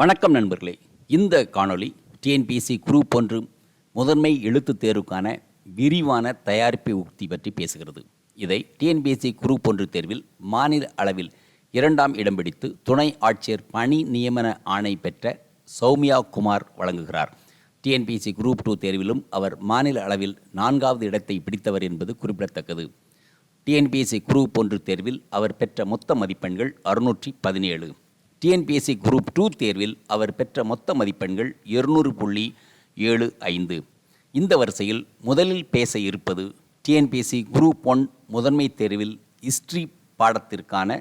வணக்கம் நண்பர்களே. இந்த காணொளி டிஎன்பிஎஸ்சி குரூப் ஒன்று முதன்மை எழுத்துத் தேர்வுக்கான விரிவான தயாரிப்பு உக்தி பற்றி பேசுகிறது. இதை டிஎன்பிஎஸ்சி குரூப் ஒன்று தேர்வில் மாநில அளவில் இரண்டாம் இடம் பிடித்து துணை ஆட்சியர் பணி நியமன ஆணை பெற்ற சௌமியா குமார் வழங்குகிறார். டிஎன்பிஎஸ்சி குரூப் டூ தேர்விலும் அவர் மாநில அளவில் நான்காவது இடத்தை பிடித்தவர் என்பது குறிப்பிடத்தக்கது. டிஎன்பிஎஸ்சி குரூப் ஒன்று தேர்வில் அவர் பெற்ற மொத்த மதிப்பெண்கள் அறுநூற்றி பதினேழு. டிஎன்பிஎஸ்சி குரூப் டூ தேர்வில் அவர் பெற்ற மொத்த மதிப்பெண்கள் இருநூறு புள்ளி ஏழு ஐந்து. இந்த வரிசையில் முதலில் பேச இருப்பது டிஎன்பிஎஸ்சி குரூப் ஒன் முதன்மை தேர்வில் ஹிஸ்ட்ரி பாடத்திற்கான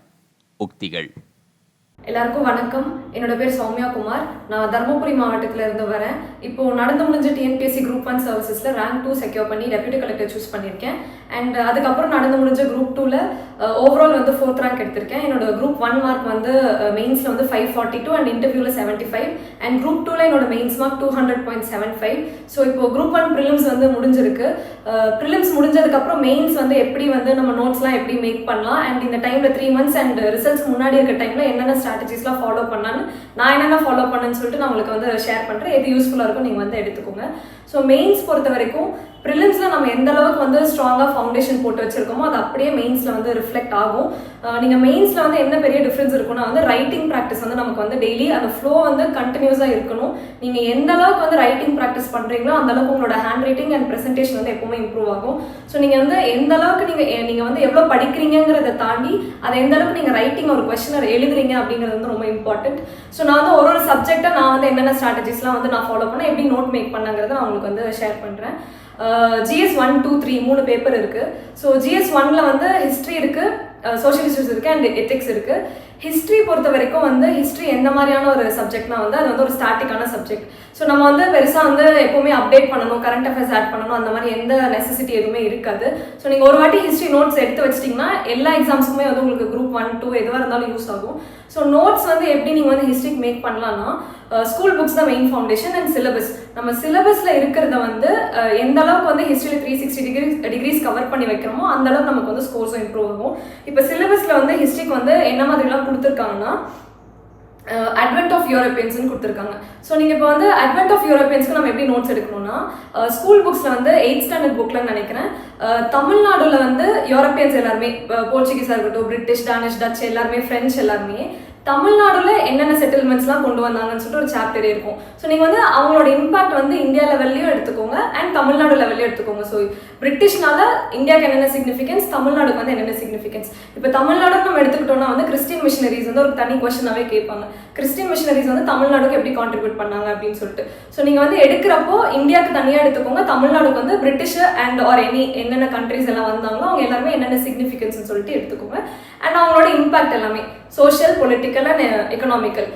உக்திகள். எல்லாருக்கும் வணக்கம். என்னோட பேர் சௌமியா குமார். நான் தருமபுரி மாவட்டத்தில் இருந்து வரேன். இப்போ நடந்து முடிஞ்ச டிஎன்பிஎஸ்சி குரூப் ஒன் சர்வீசஸ்ல ரேங்க் டூ செக்யூர் பண்ணி டெப்யூட்டி கலெக்டர் சூஸ் பண்ணியிருக்கேன். அண்ட் அதுக்கப்புறம் நடந்து முடிஞ்ச குரூப் டூல ஓவரால் வந்து ஃபோர்த் ரேங்க் எடுத்திருக்கேன். என்னோட குரூப் ஒன் மார்க் வந்து மெயின்ஸ்ல வந்து ஃபைவ் ஃபார்ட்டி டூ அண்ட் இன்டர்வியூல செவன்ட்டி ஃபைவ் அண்ட் குரூப் டூல என்னோட mains mark two hundred point seven five so இப்போ குரூப் ஒன் ப்ரிலிம்ஸ் வந்து முடிஞ்சிருக்கு. ப்ரிலிம்ஸ் முடிஞ்சதுக்கப்புறம் மெயின்ஸ் வந்து எப்படி வந்து நம்ம நோட்ஸ்லாம் எப்படி மேக் பண்ணலாம். அண்ட் இந்த டைம்ல த்ரீ மந்த்ஸ் அண்ட் ரிசல்ட்ஸ் முன்னாடி இருக்க டைம்ல என்னென்ன ஸ்ட்ராட்டஜிஸ்லாம் ஃபாலோ பண்ணான்னு நான் என்னென்ன ஃபாலோ பண்ணேன்னு சொல்லிட்டு நான் உங்களுக்கு வந்து ஷேர் பண்ணுறேன் எது யூஸ்ஃபுல்லாக இருக்கும் நீங்கள் வந்து எடுத்துக்கோங்க. ஸோ மெயின்ஸ் பொறுத்த வரைக்கும் ப்ரிலிம்ஸில் நம்ம எந்த அளவுக்கு வந்து ஸ்ட்ராங்காக ஃபவுண்டேஷன் போட்டு வச்சிருக்கோமோ அது அப்படியே மெயின்ஸில் வந்து ரிஃப்ளெக்ட் ஆகும். நீங்கள் மெயின்ஸில் வந்து என்ன பெரிய டிஃப்ரென்ஸ் இருக்கும்னா வந்து ரைட்டிங் ப்ராக்டிஸ் வந்து நமக்கு வந்து டெய்லி அந்த ஃப்ளோ வந்து கண்டினியூஸாக இருக்கணும். நீங்கள் எந்த அளவுக்கு வந்து ரைட்டிங் ப்ராக்டிஸ் பண்ணுறீங்களோ அந்த அளவுக்கு உங்களோட ஹேண்ட் ரைட்டிங் அண்ட் ப்ரெசன்டேஷன் வந்து எப்பவுமே இம்ப்ரூவ் ஆகும். ஸோ நீங்கள் வந்து எந்த அளவுக்கு நீங்கள் நீங்கள் வந்து எவ்வளோ படிக்கிறீங்கிறத தாண்டி அதை எந்த அளவுக்கு நீங்கள் ரைட்டிங் ஒரு கொஸ்டினர் எழுதுறீங்க அப்படின்னு அப்படிங்கிறது வந்து ரொம்ப இம்பார்ட்டன்ட் ஸோ நான் வந்து ஒரு ஒரு சப்ஜெக்டாக நான் வந்து என்னென்ன ஸ்ட்ராட்டஜிஸ்லாம் வந்து நான் ஃபாலோ பண்ணேன் எப்படி நோட் மேக் பண்ணங்கிறத நான் உங்களுக்கு வந்து ஷேர் பண்ணுறேன் ஜிஎஸ் ஒன் டூ த்ரீ மூணு பேப்பர் இருக்கு. ஸோ ஜிஎஸ் ஒன்ல வந்து ஹிஸ்ட்ரி இருக்கு சோஷியல் இஷ்யூஸ் இருக்கு அண்ட் எத்திக்ஸ் இருக்கு. ஹிஸ்ட்ரி பொறுத்த வரைக்கும் வந்து ஹிஸ்ட்ரி எந்த மாதிரியான ஒரு சப்ஜெக்ட்னா வந்து அது வந்து ஒரு ஸ்டாட்டிக்கான சப்ஜெக்ட் ஸோ நம்ம வந்து பெருசாக வந்து எப்போவுமே அப்டேட் பண்ணணும் கரண்ட் அஃபேர்ஸ் ஆட் பண்ணணும் அந்த மாதிரி எந்த நெசசிட்டி எதுவுமே இருக்காது. ஸோ நீங்கள் ஒரு வாட்டி ஹிஸ்ட்ரி நோட்ஸ் எடுத்து வச்சிட்டிங்கன்னா எல்லா எக்ஸாம்ஸ்க்குமே வந்து உங்களுக்கு குரூப் ஒன் டூ எதுவாக இருந்தாலும் யூஸ் ஆகும். ஸோ நோட்ஸ் வந்து எப்படி நீங்கள் வந்து ஹிஸ்ட்ரிக்கு மேக் பண்ணலாம்னா ஸ்கூல் புக்ஸ் தான் மெயின் ஃபவுண்டேஷன் அண்ட் சிலபஸ் நம்ம சிலபஸில் இருக்கிறத வந்து எந்த அளவுக்கு வந்து ஹிஸ்ட்ரியில் three sixty degree degrees cover பண்ணி வைக்கிறோமோ அந்த அளவுக்கு நமக்கு வந்து ஸ்கோர்ஸும் இம்ப்ரூவ் ஆகும். இப்போ சிலபஸில் வந்து ஹிஸ்ட்ரிக்கு வந்து என்ன மாதிரிலாம் கொடுத்துருக்காங்கன்னா அட்வென்ட் ஆஃப் யூரோப்பியன்ஸ்னு கொடுத்துருக்காங்க. ஸோ நீங்கள் இப்போ வந்து அட்வென்ட் ஆஃப் யூரோப்பியன்ஸ்க்கு நம்ம எப்படி நோட்ஸ் எடுக்கணும்னா ஸ்கூல் புக்ஸில் வந்து எயிட் ஸ்டாண்டர்ட் புக்கில் நினைக்கிறேன். தமிழ்நாடுல வந்து யூரோப்பியன்ஸ் எல்லாருமே போர்ச்சுகீஸாக இருக்கட்டும் பிரிட்டிஷ் டானிஷ் டச் எல்லாருமே ஃப்ரெஞ்ச் எல்லாருமே தமிழ்நாடுல என்னென்ன செட்டில்மெண்ட்ஸ்லாம் கொண்டு வந்தாங்கன்னு சொல்லிட்டு ஒரு சாப்டர் இருக்கும். ஸோ நீங்கள் வந்து அவங்களோட இம்பாக்ட் வந்து இந்தியா லெவல்லையும் எடுத்துக்கோங்க அண்ட் தமிழ்நாடு லெவல்லையும் எடுத்துக்கோங்க. ஸோ பிரிட்டிஷ்னால இந்தியாவுக்கு என்னென்ன சிக்னிஃபிகன்ஸ் தமிழ்நாடுக்கு வந்து என்னென்ன சிக்னிஃபிகன்ஸ் இப்போ தமிழ்நாடு நம்ம எடுத்துக்கிட்டோம்னா வந்து கிறிஸ்டின் மிஷினரிஸ் வந்து ஒரு தனி கொஸ்டினாவே கேட்பாங்க. கிறிஸ்டின் மிஷினரிஸ் வந்து தமிழ்நாடுக்கு எப்படி கான்ட்ரிபியூட் பண்ணாங்க அப்படின்னு சொல்லிட்டு. ஸோ நீங்கள் வந்து எடுக்கிறப்போ இந்தியாவுக்கு தனியாக எடுத்துக்கோங்க. தமிழ்நாடுக்கு வந்து பிரிட்டிஷ் அண்ட் ஆர் எனி என்னென்ன கண்ட்ரிஸ் எல்லாம் வந்தாங்களோ அவங்க எல்லாருமே என்னென்ன சிக்னிஃபிகன்ஸ்னு சொல்லிட்டு எடுத்துக்கோங்க. அண்ட் அவங்களோட இம்பாக்ட் எல்லாமே. சோஷியல் பொலிட்டிக்கல் அண்ட் எக்கனாமிக்கல்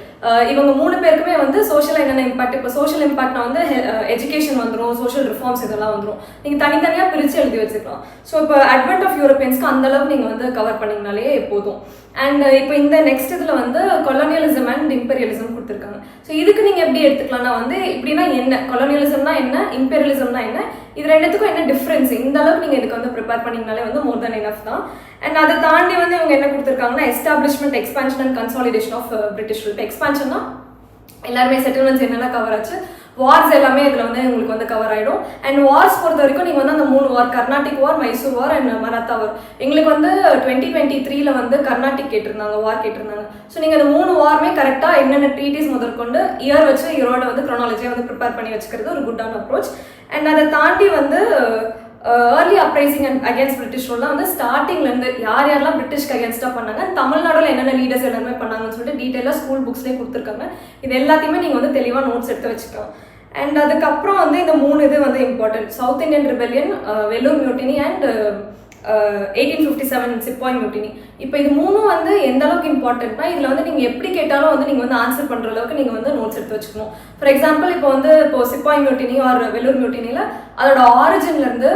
இவங்க மூணு பேருக்குமே வந்து சோஷியல் என்னென்ன இம்பாக்ட் இப்போ சோஷியல் இம்பாக்ட்னா வந்து எஜுகேஷன் வந்துடும் சோஷியல் ரிஃபார்ம்ஸ் இதெல்லாம் வந்துடும் நீங்கள் தனித்தனியாக பிரித்து எழுதி வச்சுக்கலாம். ஸோ இப்போ அட்வென்ட் ஆஃப் யூரோப்பியன்ஸ்க்கு அந்தளவுக்கு நீங்கள் வந்து கவர் பண்ணிங்கனாலே போதும். அண்ட் uh, இப்போ இந்த நெக்ஸ்ட் இதில் வந்து கொலோனியலிசம் அண்ட் இம்பீரியலிசம் கொடுத்துருக்காங்க. ஸோ இதுக்கு நீங்கள் எப்படி எடுத்துக்கலாம்னா வந்து இப்படின்னா என்ன? கொலோனியலிசம்னா என்ன? இம்பீரியலிசம்னா என்ன? இது ரெண்டுத்துக்கும் என்ன டிஃப்ரென்ஸ் இந்த அளவுக்கு நீங்கள் இதுக்கு வந்து ப்ரிப்பேர் பண்ணிங்கனாலே வந்து மோர் தென் எனஃப் தான். அண்ட் அதை தாண்டி வந்து இவங்க என்ன கொடுத்துருக்காங்கன்னா establishment expansion and consolidation of British rule எக்ஸ்பான்ஷன்னா எல்லாருமே செட்டில்மெண்ட்ஸ் என்னென்ன கவர் ஆச்சு? வார்ஸ் எல்லாமே இதில் வந்து உங்களுக்கு வந்து கவர் ஆகிடும் அண்ட் வார்ஸ் பொறுத்த வரைக்கும் நீங்கள் வந்து அந்த மூணு war Carnatic war Mysore war and Maratha war எங்களுக்கு வந்து டுவெண்ட்டி டுவெண்ட்டி த்ரீல வந்து கர்நாடிக் கேட்டிருந்தாங்க வார் கேட்டிருந்தாங்க. ஸோ நீங்கள் அந்த மூணு வாருமே கரெக்டாக என்னென்ன ட்ரீட்டிஸ் முதற்கொண்டு இயர் வச்சு இயரோட வந்து க்ரோனாலஜியை வந்து ப்ரிப்பேர் பண்ணி வச்சுக்கிறது ஒரு குட்டான அப்ரோச் அண்ட் அதை தாண்டி வந்து early uprising and against British ரூல்லாம் வந்து ஸ்டார்டிங்லேருந்து யார் யாரெல்லாம் பிரிட்டிஷ்க்கு அகேன்ஸ்டாக பண்ணாங்க தமிழ்நாடுல என்னென்ன லீடர்ஸ் எல்லாருமே பண்ணாங்கன்னு சொல்லிட்டு டீட்டெயிலாக ஸ்கூல் புக்ஸ்லேயே கொடுத்துருக்காங்க. இது எல்லாத்தையுமே நீங்கள் வந்து தெளிவாக நோட்ஸ் எடுத்து வச்சுக்கலாம். அண்ட் அதுக்கப்புறம் வந்து இந்த மூணு இது வந்து important south Indian rebellion Vellore mutiny and eighteen fifty seven sepoy mutiny இப்போ இது மூணும் வந்து எந்த அளவுக்கு இம்பார்ட்டன்ட்னா இதில் வந்து நீங்கள் எப்படி கேட்டாலும் வந்து நீங்கள் வந்து ஆன்சர் பண்ணுற அளவுக்கு நீங்கள் வந்து நோட்ஸ் எடுத்து வச்சுக்கணும். ஃபார் எக்ஸாம்பிள் இப்போ வந்து இப்போ சிப்பாய் மியூட்டினி ஆர் வெல்லூர் மியூட்டினியில் அதோட ஆரிஜின்லேருந்து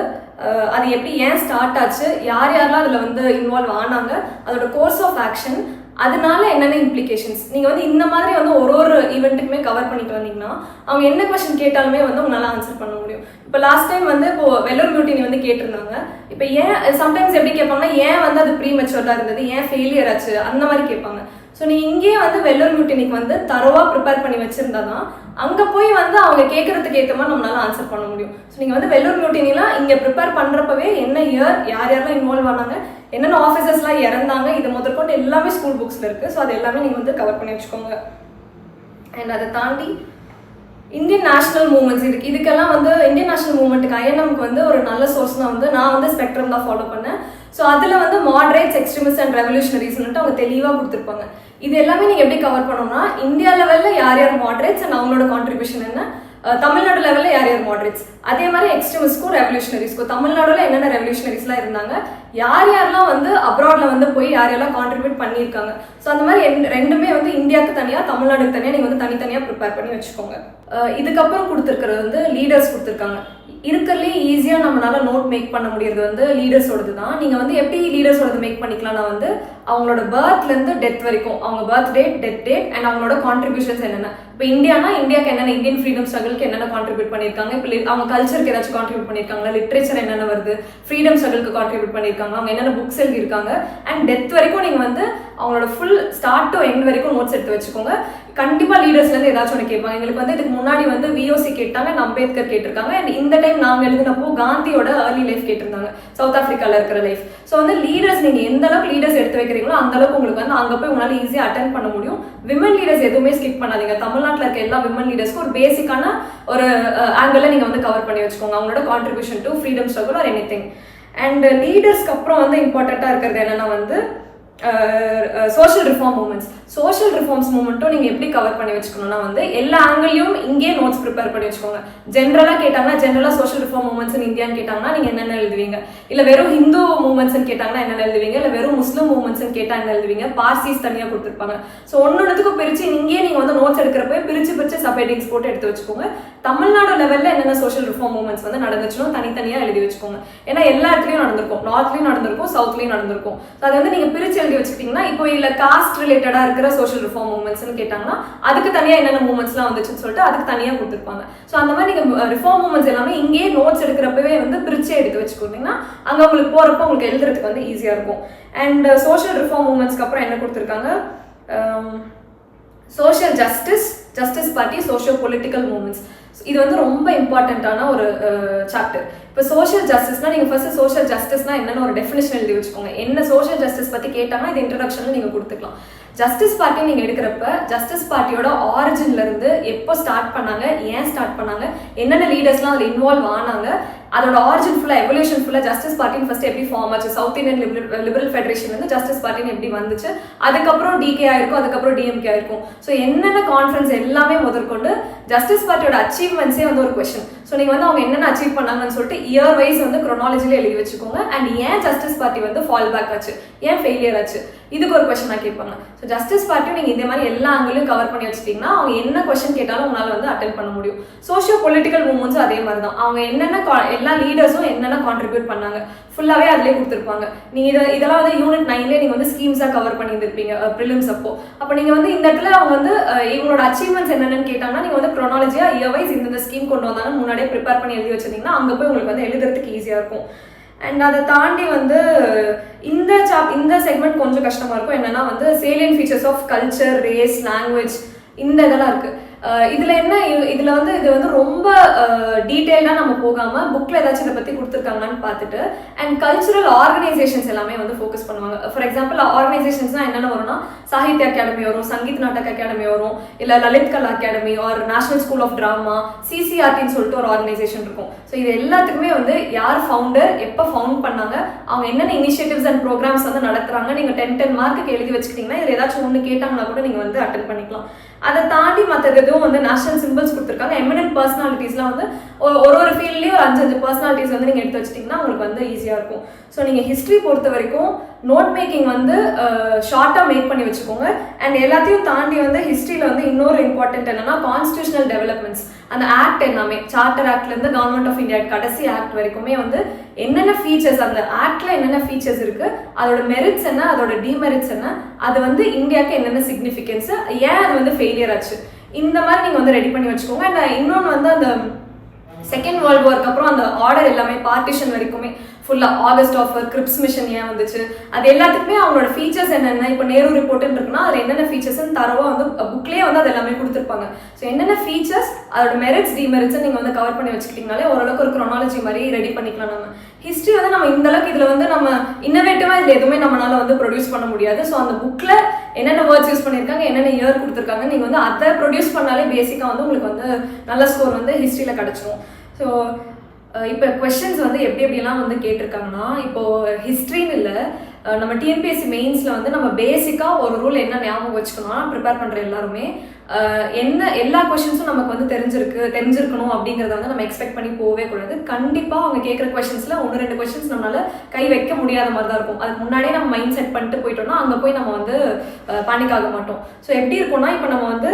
அது எப்படி ஏன் ஸ்டார்ட் ஆச்சு யார் யாரெல்லாம் அதில் வந்து இன்வால்வ் ஆனாங்க அதோட கோர்ஸ் ஆஃப் ஆக்ஷன் அதனால என்னென்ன இம்ப்ளிகேஷன்ஸ் நீங்கள் வந்து இந்த மாதிரி வந்து ஒரு ஒரு ஈவெண்ட்டுக்குமே கவர் பண்ணிட்டு வந்தீங்கன்னா அவங்க என்ன கொஷின் கேட்டாலுமே வந்து உங்களால் ஆன்சர் பண்ண முடியும். இப்போ லாஸ்ட் டைம் வந்து இப்போ வெள்ளூர் மியூட்டினி வந்து கேட்டிருந்தாங்க. இப்போ ஏன் சம்டைம்ஸ் எப்படி கேட்பாங்கன்னா ஏன் வந்து அது ப்ரீ மெச்சோர்டாக இருந்தது? ஏன் ஃபெயிலியர் ஆச்சு? அந்த மாதிரி கேட்பாங்க. ஸோ நீ இங்கேயே வந்து வெள்ளூர் மியூட்டினிக்கு வந்து தரவாக ப்ரிப்பேர் பண்ணி வச்சிருந்தா தான் அங்கே போய் வந்து அவங்க கேட்குறதுக்கு ஏற்ற மாதிரி நம்மளால ஆன்சர் பண்ண முடியும். ஸோ நீங்கள் வந்து வெள்ளூர் மியூட்டினிலாம் இங்கே ப்ரிப்பேர் பண்ணுறப்பவே என்ன இயர் யார் யாரெல்லாம் இன்வால்வ் ஆனாங்க? என்னென்ன ஆஃபீஸர்ஸ்லாம் இறந்தாங்க இது முதற்கொண்டு எல்லாமே ஸ்கூல் புக்ஸில் இருக்குது ஸோ அது எல்லாமே நீங்கள் வந்து கவர் பண்ணி வச்சுக்கோங்க. அண்ட் அதை தாண்டி இந்தியன் நேஷனல் மூமெண்ட்ஸ் இதுக்கு இதுக்கெல்லாம் வந்து இந்தியன் நேஷனல் மூமெண்ட்டுக்கு ஐஎன்எம்க்கு வந்து ஒரு நல்ல சோர்ஸ்னா வந்து நான் வந்து ஸ்பெக்ட்ரம் தான் ஃபாலோ பண்ணேன். ஸோ அதில் வந்து மாடரேட்ஸ் எக்ஸ்ட்ரீமிஸ்ட் அண்ட் ரெவல்யூஷனரிஸ்னுட்டு அவங்க தெளிவாக கொடுத்துருப்பாங்க. இது எல்லாமே நீங்கள் எப்படி கவர் பண்ணணும்னா இந்தியா லெவலில் யார் யார் மாடரேட்ஸ் அண்ட் அவங்களோட கான்ட்ரிபியூஷன் என்ன? தமிழ்நாடு லெவலில் யார் யார் மாடரேட்ஸ் அதே மாதிரி எக்ஸ்ட்ரீமிஸ்க்கும் ரெவல்யூஷனரிஸ்க்கும் தமிழ்நாடுல என்னென்ன ரெவல்யூஷனரிஸ்லாம் இருந்தாங்க? யார் யாரெல்லாம் வந்து அப்ராட்ல வந்து போய் யார் யாரெல்லாம் கான்ட்ரிபியூட் பண்ணியிருக்காங்க. ஸோ அந்த மாதிரி ரெண்டு- ரெண்டுமே வந்து இந்தியாவுக்கு தனியாக தமிழ்நாடுக்கு தனியாக நீங்கள் வந்து தனித்தனியாக ப்ரிப்பேர் பண்ணி வச்சுக்கோங்க. இதுக்கப்புறம் கொடுத்துருக்கிறது வந்து லீடர்ஸ் கொடுத்துருக்காங்க. இருக்கிறதுலே ஈஸியாக நம்மளால நோட் மேக் பண்ண முடியறது வந்து லீடர்ஸோடது தான் நீங்கள் வந்து எப்படி லீடர்ஸோடது மேக் பண்ணிக்கலாம்னா வந்து அவங்களோட பர்த்லேருந்து டெத் வரைக்கும் அவங்க birth date death date and அவங்களோட கான்ட்ரிபியூஷன்ஸ் என்னென்ன. இப்போ இந்தியானா இந்தியாவுக்கு என்னென்ன இந்தியன் ஃப்ரீடம் ஸ்ட்ரகிளுக்கு என்னென்ன கான்ட்ரிபியூட் பண்ணியிருக்காங்க? இப்போ அவங்க கல்ச்சருக்கு ஏதாச்சும் கான்ட்ரிபியூட் பண்ணியிருக்காங்களா? லிட்ரேச்சர் என்னென்ன வருது? ஃப்ரீடம் ஸ்ட்ரகிளுக்கு கான்ட்ரிபியூட் பண்ணியிருக்காங்க? அவங்க என்னென்ன புக்ஸ் எழுதியிருக்காங்க. அண்ட் டெத் வரைக்கும் நீங்கள் வந்து அவங்களோட ஃபுல் ஸ்டார்ட் டு எண்ட் வரைக்கும் நோட்ஸ் எடுத்து வச்சுக்கோங்க. கண்டிப்பாக லீடர்ஸ்லேருந்து ஏதாச்சும் ஒன்று கேட்பாங்க. எங்களுக்கு வந்து இதுக்கு முன்னாடி வந்து விஓசி கேட்டாங்க அம்பேத்கர் கேட்டிருக்காங்க. அண்ட் இந்த டைம் நாங்கள் எழுதினப்போ காந்தியோட ஏர்லி லைஃப் கேட்டிருந்தாங்க. சவுத் ஆஃப்ரிக்காவில் இருக்கிற லைஃப் ஸோ வந்து லீடர்ஸ் நீங்கள் எந்த அளவுக்கு லீடர்ஸ் எடுத்து வைக்கிறீங்களோ அந்த அளவுக்கு உங்களுக்கு வந்து அங்கே போய் உங்களால் ஈஸியாக அட்டன் பண்ண முடியும். விமன் லீடர்ஸ் எதுவுமே ஸ்கிப் பண்ணாதீங்க. தமிழ்நாட்டில் இருக்க எல்லா விமன் லீடர்ஸ்க்கும் ஒரு பேசிக்கான ஒரு ஆங்கிளில் நீங்கள் வந்து கவர் பண்ணி வச்சுக்கோங்க. அவங்களோட contribution to freedom struggle or anything and லீடர்ஸ்க்கு அப்புறம் வந்து இம்பார்ட்டண்ட்டாக இருக்கிறது என்னென்னா வந்து social reform movements social reforms மூமெண்ட்டும் நீங்கள் எப்படி கவர் பண்ணி வச்சுக்கணும்னா வந்து எல்லா ஆங்கிளையும் இங்கே நோட்ஸ் ப்ரிப்பேர் பண்ணி வச்சுக்கோங்க. ஜென்ரலாக கேட்டாங்கன்னா ஜென்ரலாக சோஷியல் ரிஃபார்ம் மூமெண்ட்ஸ் இந்தியான்னு கேட்டாங்கன்னா நீங்கள் என்னென்ன எழுதுவீங்க? இல்லை வெறும் ஹிந்து மூமெண்ட்ஸ்னு கேட்டாங்கன்னா என்னென்ன எழுதுவீங்க? இல்லை வெறும் முஸ்லீம் மூமெண்ட்ஸ்னு கேட்டால் என்ன எழுதுவீங்க? பார்சிஸ் தனியாக கொடுத்துருப்பாங்க. ஸோ ஒன்னொன்றுத்துக்கும் பிரித்து இங்கேயே நீங்கள் வந்து நோட்ஸ் எடுக்கிறப்ப பிரித்து பிரித்து சப்ஹெட்டிங்ஸ் போட்டு எடுத்து வச்சுக்கோங்க. தமிழ்நாடு லெவலில் என்னென்ன சோஷியல் ரிஃபார்ம் மூமெண்ட்ஸ் வந்து நடந்துச்சுனோ தனித்தனியாக எழுதி வச்சுக்கோங்க. ஏன்னா எல்லா இடத்துலையும் நடந்திருக்கும். நார்த்லையும் நடந்திருக்கும் சவுத்லையும் நடந்திருக்கும். ஸோ அதை வந்து நீங்கள் பிரித்து எழுதி வச்சுக்கிட்டீங்கன்னா இப்போ இல்லை காஸ்ட் ரிலேட்டடாக இருக்கிற சோஷியல் ரிஃபார்ம் மூமெண்ட்ஸ்னு கேட்டாங்கன்னா அதுக்கு தனியாக என்னென்ன மூமெண்ட்ஸ்லாம் வந்துச்சுன்னு சொல்லிட்டு அதுக்கு தனியாக கொடுத்துருப்பாங்க. ஸோ அந்த மாதிரி நீங்கள் ரிஃபார்ம் மூமெண்ட்ஸ் எல்லாமே இங்கேயே நோட்ஸ் எடுக்கிறப்பவே வந்து பிரிச்சே எடுத்து வச்சுக்கிட்டீங்கன்னா அங்கே உங்களுக்கு போகிறப்ப உங்களுக்கு எழுதுறதுக்கு வந்து ஈஸியாக இருக்கும். அண்ட் சோஷியல் ரிஃபார்ம் மூமெண்ட்ஸ்க்கு அப்புறம் என்ன கொடுத்துருக்காங்க? Social justice justice party socio political movements இது வந்து ரொம்ப இம்பார்ட்டண்ட்டான ஒரு சாப்டர் இப்போ சோஷியல் ஜஸ்டிஸ்னா நீங்கள் ஃபர்ஸ்ட் சோஷியல் ஜஸ்டிஸ்னா என்னன்னு ஒரு டெஃபினேஷன் எழுதி வச்சுக்கோங்க. என்ன சோஷியல் ஜஸ்டிஸ் பற்றி கேட்டாங்கன்னா இது இன்ட்ரடக்ஷனில் நீங்கள் கொடுத்துக்கலாம். ஜஸ்டிஸ் பார்ட்டி நீங்கள் எடுக்கிறப்ப ஜஸ்டிஸ் பார்ட்டியோட ஆரிஜின்ல இருந்து எப்போ ஸ்டார்ட் பண்ணாங்க ஏன் ஸ்டார்ட் பண்ணாங்க என்னென்ன லீடர்ஸ்லாம் அதில் இன்வால்வ் ஆனாங்க அதோட ஆரிஜின் ஃபுல்லாக எவல்யூஷன் ஃபுல்லாக ஜஸ்டிஸ் பார்ட்டின்னு ஃபர்ஸ்ட் எப்படி ஃபார்ம் ஆச்சு? South Indian liberal liberal federation வந்து ஜஸ்டிஸ் பார்ட்டின்னு எப்படி வந்துச்சு? அதுக்கப்புறம் டிகே ஆயிருக்கும் அதுக்கப்புறம் டிஎம்கே ஆயிருக்கும். ஸோ என்னென்ன கான்ஃபரன்ஸ் எல்லாமே முதற்கொண்டு ஜஸ்டிஸ் பார்ட்டியோட அச்சீவ்மெண்ட்ஸே வந்து ஒரு கொஷின் ஸோ நீங்கள் வந்து அவங்க என்னென்ன அச்சீவ் பண்ணாங்கன்னு சொல்லிட்டு இயர் வைஸ் வந்து குரோனாலஜியில் எழுதி வச்சுக்கோங்க. அண்ட் ஏன் ஜஸ்டிஸ் பார்ட்டி வந்து ஃபால் பேக் ஆச்சு? ஏன் ஃபெயிலியர் ஆச்சு? இதுக்கு ஒரு கொஷனாக கேட்பாங்க. ஸோ ஜஸ்டிஸ் பார்ட்டியும் நீங்கள் இதே மாதிரி எல்லா ஆங்கிலையும் கவர் பண்ணி வச்சிட்டிங்கன்னா அவங்க என்ன கொஷின் கேட்டாலும் உங்களால் வந்து அட்டன் பண்ண முடியும். சோஷியோ பொலிட்டிக்கல் மூமெண்ட்ஸும் அதே மாதிரி தான் அவங்க என்னென்ன எல்லா லீடர்ஸும் என்னென்ன கான்ட்ரிபியூட் பண்ணாங்க? ஃபுல்லாகவே அதிலே கொடுத்துருப்பாங்க. நீங்கள் இதை இதெல்லாம் வந்து யூனிட் நைன்லேயே நீங்கள் வந்து ஸ்கீம்ஸாக கவர் பண்ணியிருந்திருப்பீங்க ப்ரிலிம்ஸ் அப்போ. அப்போ நீங்கள் வந்து இந்த இடத்துல அவங்க வந்து இவங்களோட அச்சீவ்மெண்ட்ஸ் என்னென்னு கேட்டாங்கன்னா நீங்கள் வந்து க்ரோனாலஜியாக இயர் வைஸ் இந்த ஸ்கீம் கொண்டு வந்தாங்கன்னு முன்னாடியே ப்ரிப்பேர் பண்ணி எழுதி வச்சிருந்தீங்கன்னா அங்கே போய் உங்களுக்கு வந்து எழுதுறதுக்கு ஈஸியாக இருக்கும். அண்ட் அதை தாண்டி வந்து இந்த சாப் இந்த செக்மெண்ட் கொஞ்சம் கஷ்டமாக இருக்கும். என்னென்னா வந்து salient features of culture race language இந்த இதெல்லாம் இருக்குது இதுல என்ன இதுல வந்து இது வந்து ரொம்ப டீட்டெயிலாக நம்ம போகாம புக்ல ஏதாச்சும் இதை பத்தி கொடுத்துருக்காங்கன்னு பார்த்துட்டு அண்ட் கல்ச்சுரல் ஆர்கனைசேஷன்ஸ் எல்லாமே வந்து ஃபோக்கஸ் பண்ணுவாங்க. ஃபார் எக்ஸாம்பிள் ஆர்கனைசேஷன்ஸ்னா என்னென்ன வரும்னா சாகித்ய அகாடமி வரும் சங்கீத் நாடக் அகாடமி வரும் இல்ல Lalit Kala academy or national school of drama சிசிஆர்டின்னு சொல்லிட்டு ஒரு ஆர்கனைசேஷன் இருக்கும். ஸோ இது எல்லாத்துக்குமே வந்து யார் ஃபவுண்டர் எப்போ ஃபவுண்ட் பண்ணாங்க அவங்க என்னென்ன இனிஷியேட்டிவ்ஸ் அண்ட் ப்ரோக்ராம்ஸ் வந்து நடத்துறாங்க நீங்க டென் டென் மார்க்கு எழுதி வச்சுக்கிட்டீங்கன்னா இதில் ஏதாச்சும் ஒன்று கேட்டாங்கன்னா கூட நீங்க வந்து அட்டன் பண்ணிக்கலாம். அதை தாண்டி மற்றது எதுவும் வந்து நேஷனல் சிம்பிள்ஸ் கொடுத்துருக்காங்க. எமினன்ட் பர்சனாலிட்டிஸ்லாம் வந்து ஒரு ஒரு ஃபீல்ட்லேயும் ஒரு அஞ்சு அஞ்சு பர்சனாலிட்டிஸ் வந்து நீங்கள் எடுத்து வச்சிட்டிங்கன்னா உங்களுக்கு வந்து ஈஸியாக இருக்கும். ஸோ நீங்கள் ஹிஸ்ட்ரி பொறுத்த வரைக்கும் நோட் மேக்கிங் வந்து ஷார்ட்டாக மேக் பண்ணி வச்சுக்கோங்க. அண்ட் எல்லாத்தையும் தாண்டி வந்து ஹிஸ்ட்ரியில் வந்து இன்னொரு இம்பார்ட்டன்ட் என்னன்னா கான்ஸ்டியூஷனல் டெவலப்மெண்ட்ஸ் அந்த ஆக்ட் எல்லாமே சார்ட்டர் ஆக்ட்லேருந்து கவர்மெண்ட் ஆஃப் இந்தியா கடைசி ஆக்ட் வரைக்குமே வந்து என்னென்ன ஃபீச்சர்ஸ் அந்த ஆக்டில் என்னென்ன ஃபீச்சர்ஸ் இருக்குது அதோட மெரிட்ஸ் என்ன அதோட டிமெரிட்ஸ் என்ன அது வந்து இந்தியாவுக்கு என்னென்ன சிக்னிஃபிகன்ஸு ஏன் அது வந்து ஃபெயிலியர் ஆச்சு? இந்த மாதிரி நீங்கள் வந்து ரெடி பண்ணி வச்சுக்கோங்க. அண்ட் இன்னொன்று வந்து அந்த செகண்ட் வேர்ல்டு வார்க்கு அப்புறம் அந்த ஆர்டர் எல்லாமே பார்ட்டிஷன் வரைக்குமே ஃபுல்லாக ஆகஸ்ட் ஆஃபர் கிரிப்ஸ் மிஷன் ஏன் வந்துச்சு? அது எல்லாத்துக்குமே அவங்களோட ஃபீச்சர்ஸ் என்னென்ன? இப்போ நேரு ரிப்போர்ட்னு இருக்குன்னா அதில் என்னென்ன ஃபீச்சர்ஸ்னு தரவாக வந்து புக்லேயே வந்து அது எல்லாமே கொடுத்துருப்பாங்க. ஸோ என்னென்ன ஃபீச்சர்ஸ் அதோட மெரிட்ஸ் டிமெரிட்ஸ் நீங்கள் வந்து கவர் பண்ணி வச்சுக்கிட்டிங்கனாலே ஓரளவுக்கு ஒரு க்ரொனாலஜி மாதிரி ரெடி பண்ணிக்கலாம் நம்ம. ஹிஸ்ட்ரி வந்து நம்ம இந்த அளவுக்கு இதில் வந்து நம்ம இன்னோவேட்டிவாக இதில் எதுவுமே நம்மளால் வந்து ப்ரொடியூஸ் பண்ண முடியாது. ஸோ அந்த புக்கில் என்னென்ன வேர்ட்ஸ் யூஸ் பண்ணியிருக்காங்க என்னென்ன இயர் கொடுத்துருக்காங்க நீங்கள் வந்து அதை ப்ரொடியூஸ் பண்ணாலே பேசிக்காக வந்து உங்களுக்கு வந்து நல்ல ஸ்கோர் வந்து ஹிஸ்ட்ரியில் கிடச்சிரும். ஸோ இப்போ கொஷின்ஸ் வந்து எப்படி எப்படிலாம் வந்து கேட்டிருக்காங்கன்னா இப்போ ஹிஸ்ட்ரின்னு இல்லை நம்ம டிஎன்பிஎஸ்சி மெயின்ஸில் வந்து நம்ம பேசிக்காக ஒரு ரூல் என்ன ஞாபகம் வச்சுக்கணும்னா ப்ரிப்பேர் பண்ணுற எல்லாருமே என்ன எல்லா கொஷின்ஸும் நமக்கு வந்து தெரிஞ்சிருக்கு தெரிஞ்சிருக்கணும் அப்படிங்கிறத வந்து நம்ம எக்ஸ்பெக்ட் பண்ணி போகவே கூடாது. கண்டிப்பாக அவங்க கேட்குற கொஷின்ஸில் ஒன்று ரெண்டு கொஷின்ஸ் நம்மளால் கை வைக்க முடியாத மாதிரி தான் இருக்கும். அதுக்கு முன்னாடியே நம்ம மைண்ட் செட் பண்ணிட்டு போயிட்டோம்னா அங்கே போய் நம்ம வந்து பேனிக் ஆக மாட்டோம். ஸோ எப்படி இருக்கும்னா இப்போ நம்ம வந்து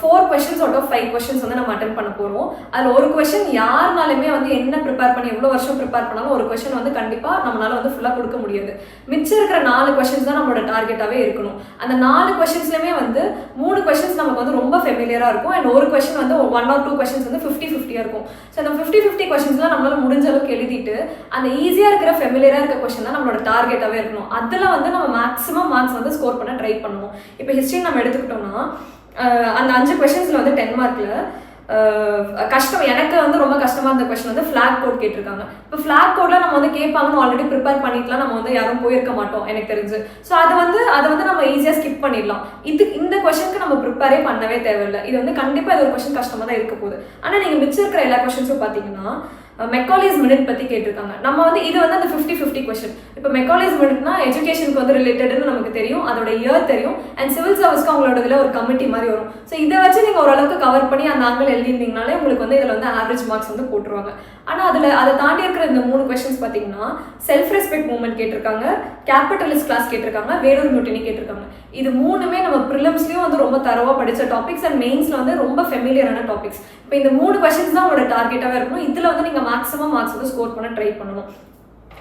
four questions out of five questions வந்து நம்ம அட்டன் பண்ண போகிறோம் அதில் ஒரு கொஷின் யாருனாலுமே வந்து என்ன ப்ரிப்பேர் பண்ணி எவ்வளோ வருஷம் ப்ரிப்பேர் பண்ணாலும் ஒரு கொஷின் வந்து கண்டிப்பாக நம்மளால வந்து ஃபுல்லாக கொடுக்க முடியாது. மிச்சம் இருக்கிற நாலு கொஷின்ஸ் தான் நம்மளோட டார்கெட்டாகவே இருக்கணும். அந்த நாலு கொஷின்ஸ்லையுமே வந்து மூணு கொஷின்ஸ் நமக்கு வந்து ரொம்ப ஃபெமிலியராக இருக்கும். அண்ட் ஒரு கொஷின் வந்து ஒன் ஆர் டூ கொஷின்ஸ் வந்து ஃபிஃப்டி ஃபிஃப்டியாக இருக்கும். ஸோ அந்த ஃபிஃப்டி ஃபிஃப்டி கொஷின்ஸ்லாம் நம்மளால முடிஞ்ச அளவுக்கு எழுதிட்டு அந்த ஈஸியாக இருக்கிற ஃபெமிலியராக இருக்க கொஷின் தான் நம்மளோட டார்கெட்டாகவே இருக்கணும். அதில் வந்து நம்ம மேக்ஸிமம் மார்க்ஸ் வந்து ஸ்கோர் பண்ண ட்ரை பண்ணுவோம். இப்போ ஹிஸ்ட்ரி நம்ம எடுத்துக்கிட்டோம்னா அந்த அஞ்சு கொஷின்ஸில் வந்து டென் மார்க்கில் கஷ்டம் எனக்கு வந்து ரொம்ப கஷ்டமா இருந்த கொஸ்டின் வந்து ஃபிளாக் கோட் கேட்டிருக்காங்க. இப்போ ஃபிளாக் கோட்ல நம்ம வந்து கேட்பாங்கன்னு ஆல்ரெடி ப்ரிப்பேர் பண்ணிக்கலாம் நம்ம வந்து யாரும் போயிருக்க மாட்டோம் எனக்கு தெரிஞ்சு. ஸோ அது வந்து அதை வந்து நம்ம ஈஸியாக ஸ்கிப் பண்ணிடலாம். இது இந்த கொஷனுக்கு நம்ம ப்ரிப்பேரே பண்ணவே தேவையில்லை. இது வந்து கண்டிப்பாக இது ஒரு கொஷின் கஷ்டமா தான் இருக்க போகுது. ஆனால் நீங்கள் மிச்சம் இருக்கிற எல்லா கொஷின்ஸும் பார்த்தீங்கன்னா மெக்காலிஸ் மினிட் பற்றி கேட்டிருக்காங்க. நம்ம வந்து இது வந்து அந்த ஃபிஃப்டி ஃபிஃப்டி கொஸ்டின் இப்போ மெக்காலிஸ் மினிட்னா எஜுகேஷனுக்கு வந்து ரிலேட்டட்னு நமக்கு தெரியும் அதோட இயர் தெரியும் அண்ட் சிவில் சர்வீஸ்க்கு அவங்களோட இதில் ஒரு கமிட்டி மாதிரி வரும். ஸோ இதை வச்சு நீங்கள் ஓரளவுக்கு கவர் பண்ணி அந்த ஆங்கிள் எழுதிருந்தீங்கனாலே உங்களுக்கு வந்து இதில் வந்து ஆவரேஜ் மார்க்ஸ் வந்து போட்டுருவாங்க. ஆனால் அதில் அதை தாண்டி இருக்கிற இந்த மூணு கொஸ்டின்ஸ் பார்த்தீங்கன்னா செல்ஃப் ரெஸ்பெக்ட் மூவ்மெண்ட் கேட்டிருக்காங்க கேபிட்டலிஸ்ட் கிளாஸ் கேட்டிருக்காங்க வேலூர் மியூட்டினி கேட்டிருக்காங்க. இது மூணுமே நம்ம ப்ரிலிம்ஸ்லயும் வந்து ரொம்ப தரவாக படித்த டாபிக்ஸ் அண்ட் மெயின்ஸில் வந்து ரொம்ப ஃபெமிலியரான டாபிக்ஸ் இப்போ இந்த மூணு கொஸ்டின்ஸ் தான் உங்களோட டார்கெட்டாகவே இருக்கும் இதில் வந்து நீங்கள் மேக்ஸிமம் மார்க்ஸ் வந்து ஸ்கோர் பண்ண ட்ரை பண்ணணும்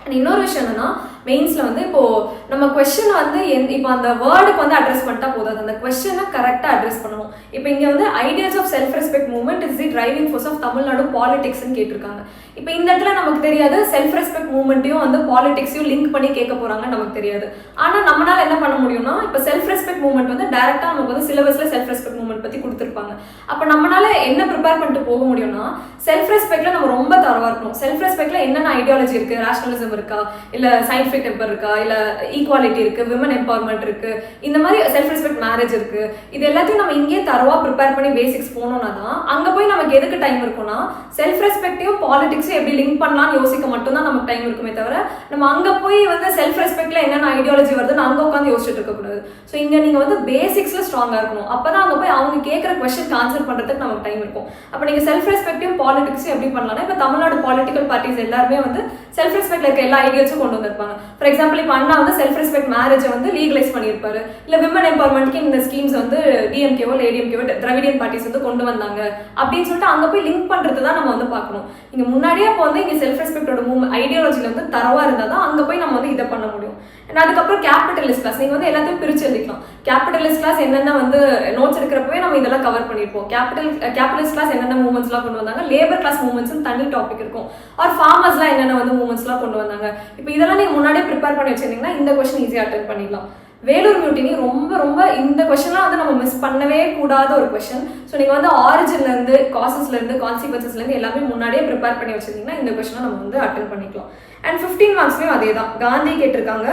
And இன்னொரு விஷயம் என்னன்னா மெயின்ஸில் வந்து இப்போ நம்ம கொஷின் வந்து எந் இப்போ அந்த வேர்டுக்கு வந்து அட்ரஸ் பண்ணிட்டா போதாது. அந்த கொஷனை கரெக்டாக அட்ரஸ் பண்ணணும் இப்போ இங்கே வந்து ideas of self respect movement is the driving force of Tamil Nadu பாலிடிக்ஸ்னு கேட்டிருக்காங்க. இப்போ இந்த இடத்துல நமக்கு தெரியாது செல்ஃப் ரெஸ்பெக்ட் மூவ்மெண்ட்டையும் வந்து பாலிடிக்ஸையும் லிங்க் பண்ணி கேட்க போகிறாங்க நமக்கு தெரியாது. ஆனால் நம்மளால் என்ன பண்ண முடியும்னா இப்போ செல்ஃப் ரெஸ்பெக்ட் மூவ்மெண்ட் வந்து டேரெக்டாக நமக்கு வந்து சிலபஸில் செல்ஃப் ரெஸ்பெக்ட் மூவ்மெண்ட் பற்றி கொடுத்துருப்பாங்க. அப்போ நம்மளால என்ன ப்ரிப்பேர் பண்ணிட்டு போக முடியும்னா செல்ஃப் ரெஸ்பெக்டில் நம்ம ரொம்ப தரவாக இருக்கணும். செல்ஃப் ரெஸ்பெக்டில் என்னென்ன ஐடியாலஜி இருக்கு? ரேஷனலிசம் இருக்கா? இல்லை சயின்ஸ் சயின்டிபிக் டெம்பர் இருக்கா? இல்ல ஈக்குவாலிட்டி இருக்கு விமன் எம்பவர்மெண்ட் இருக்கு இந்த மாதிரி செல்ஃப் ரெஸ்பெக்ட் மேரேஜ் இருக்கு. இது எல்லாத்தையும் நம்ம இங்கேயே தரவா ப்ரிப்பேர் பண்ணி பேசிக்ஸ் போனோம்னா தான் அங்க போய் நமக்கு எதுக்கு டைம் இருக்கும்னா செல்ஃப் ரெஸ்பெக்டையும் பாலிடிக்ஸும் எப்படி லிங்க் பண்ணலாம்னு யோசிக்க மட்டும்தான் நமக்கு டைம் இருக்குமே தவிர நம்ம அங்க போய் வந்து செல்ஃப் ரெஸ்பெக்ட்ல என்னென்ன ஐடியாலஜி வருதுன்னு அங்க உட்காந்து யோசிச்சுட்டு இருக்க கூடாது. ஸோ இங்க நீங்க வந்து பேசிக்ஸ்ல ஸ்ட்ராங்கா இருக்கணும். அப்பதான் அங்க போய் அவங்க கேட்குற கொஸ்டின் ஆன்சர் பண்றதுக்கு நமக்கு டைம் இருக்கும். அப்ப நீங்க செல்ஃப் ரெஸ்பெக்டையும் பாலிடிக்ஸும் எப்படி பண்ணலாம்னா இப்போ தமிழ்நாடு பாலிட்டிக்கல் பார்ட்டிஸ் எல்லாருமே வந்து செல்ஃப் ரெஸ்பெக்ட்ல இருக்க எல்லா ஐடியாஸும் கொண்டு வந்திருப்பாங்க. ஃபார் எக்ஸாம்பிள் இப்போ அண்ணா வந்து செல்ஃப் ரெஸ்பெக்ட் மேரேஜை வந்து லீகலைஸ் பண்ணியிருப்பாரு. இல்லை விமன் எம்பவர்மெண்ட்க்கு இந்த ஸ்கீம்ஸ் வந்து டிஎம்கேவோ இல்லை ஏடிஎம்கேவோ திராவிடியன் பார்ட்டிஸ் வந்து கொண்டு வந்தாங்க. அப்படின்னு சொல்லிட்டு அங்கே போய் லிங்க் பண்ணுறது தான் நம்ம வந்து பார்க்கணும். இங்கே முன்னாடியே அப்போ வந்து இங்கே செல்ஃப் ரெஸ்பெக்டோட மூவ் ஐடியாலஜியில் வந்து தரவாக இருந்தால் தான் அங்கே போய் நம்ம வந்து இதை பண்ண முடியும். அண்ட் அதுக்கப்புறம் கேபிட்டலிஸ்ட் கிளாஸ் நீங்கள் வந்து எல்லாத்தையும் பிரித்து எழுதிக்கலாம். கேபிட்டலிஸ்ட் கிளாஸ் என்னென்ன வந்து நோட்ஸ் எடுக்கிறப்பவே நம்ம இதெல்லாம் கவர் பண்ணியிருப்போம். கேபிட்டல் கேபிட்டலிஸ்ட் கிளாஸ் என்னென்ன மூவ்மெண்ட்ஸ்லாம் கொண்டு வந்தாங்க? லேபர் கிளாஸ் மூவ்மெண்ட்ஸ் தனி டாபிக் இருக்கும். ஆர் ஃபார்மர்ஸ்லாம் என்னென்ன வந்து மூவ்மெண்ட்ஸ்லாம் கொண்டு வந்தாங்க? இப்போ இதெல்லாம் நீங்கள் முன்னாடியே ப்ரிப்பேர் பண்ணி வச்சிருந்தீங்கன்னா இந்த கொஸ்டின் ஈஸியாக அட்டன் பண்ணிடலாம் வேலூர் மியூட்டினி ரொம்ப ரொம்ப இந்த கொஷன்லாம் வந்து நம்ம மிஸ் பண்ணவே கூடாத ஒரு கொஷன் ஸோ நீங்கள் வந்து ஆரிஜின்லேருந்து காசஸ்லேருந்து கான்சிக்வன்சஸ்லேருந்து எல்லாமே முன்னாடியே ப்ரிப்பேர் பண்ணி வச்சிருந்தீங்கன்னா இந்த கொஸ்டினை நம்ம வந்து அட்டன் பண்ணிக்கலாம். அண்ட் ஃபிஃப்டீன் மார்க்ஸ்லையும் அதே தான் காந்தி கேட்டிருக்காங்க.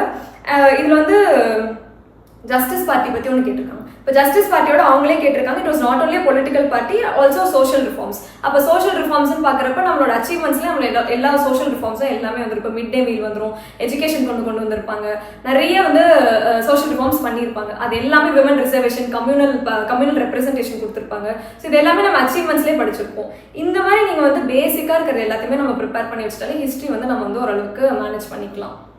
இதில் வந்து ஜஸ்டிஸ் பார்ட்டி பற்றி ஒன்று கேட்டிருக்காங்க. இப்போ ஜஸ்டிஸ் பார்ட்டியோட அவங்களே கேட்டிருக்காங்க. It was not only political party also social reforms அப்போ சோஷியல் ரிஃபார்ம்ஸ்னு பார்க்குறப்ப நம்மளோட அச்சீவ்மெண்ட்ஸ்ல நம்ம எல்லா எல்லா சோஷியல் ரிஃபார்ம்ஸும் எல்லாமே வந்திருக்கும். மிட் டே மீல் வந்துடும் எஜுகேஷன் கொண்டு கொண்டு வந்திருப்பாங்க. நிறைய வந்து சோஷியல் ரிஃபார்ம்ஸ் பண்ணியிருப்பாங்க. அது எல்லாமே women reservation communal communal representation கொடுத்துருப்பாங்க. ஸோ இது எல்லாமே நம்ம அச்சீவ்மெண்ட்ஸ்லேயே படிச்சிருப்போம். இந்த மாதிரி நீங்கள் வந்து பேசிக்காக இருக்கிறது எல்லாத்தையுமே நம்ம ப்ரிப்பேர் பண்ணி வச்சுட்டாலே ஹிஸ்ட்ரி வந்து நம்ம வந்து ஓரளவுக்கு மேனேஜ் பண்ணிக்கலாம்.